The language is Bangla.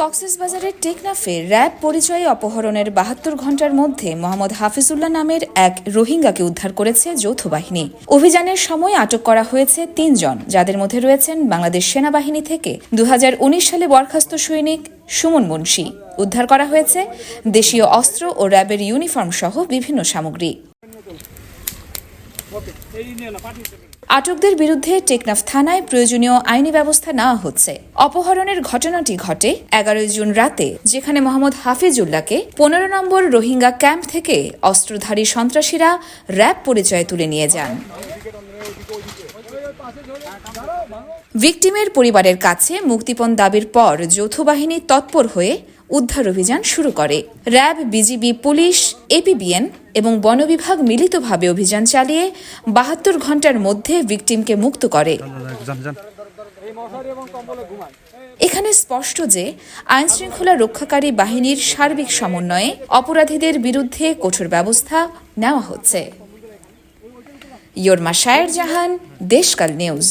কক্সবাজারের টেকনাফে র্যাব পরিচয়ে অপহরণের বাহাত্তর ঘণ্টার মধ্যে মোহাম্মদ হাফিজুল্লাহ নামের এক রোহিঙ্গাকে উদ্ধার করেছে যৌথ বাহিনী। অভিযানের সময় আটক করা হয়েছে তিনজন, যাদের মধ্যে রয়েছেন বাংলাদেশ সেনাবাহিনী থেকে দুহাজার উনিশ সালে বরখাস্ত সৈনিক সুমন মুন্সি। উদ্ধার করা হয়েছে দেশীয় অস্ত্র ও র্যাবের ইউনিফর্ম সহ বিভিন্ন সামগ্রী। আটকদের বিরুদ্ধে টেকনাফ থানায় প্রয়োজনীয় আইনি ব্যবস্থা নেওয়া হচ্ছে। অপহরণের ঘটনাটি ঘটে এগারোই জুন রাতে, যেখানে মোহাম্মদ হাফিজুল্লাহকে পনেরো নম্বর রোহিঙ্গা ক্যাম্প থেকে অস্ত্রধারী সন্ত্রাসীরা র্যাব পরিচয়ে তুলে নিয়ে যান। ভিকটিমের পরিবারের কাছে মুক্তিপণ দাবির পর যৌথ বাহিনী তৎপর হয়ে উদ্ধার অভিযান শুরু করে। র্যাব, বিজিবি, পুলিশ, এপিবিএন এবং বন বিভাগ মিলিতভাবে অভিযান চালিয়ে বাহাত্তর ঘণ্টার মধ্যে ভিকটিমকে মুক্ত করে। এখানে স্পষ্ট যে আইন শৃঙ্খলা রক্ষাকারী বাহিনীর সার্বিক সমন্বয়ে অপরাধীদের বিরুদ্ধে কঠোর ব্যবস্থা নেওয়া হচ্ছে। ইয়োরমা শায়ের জাহান, দেশকাল নিউজ।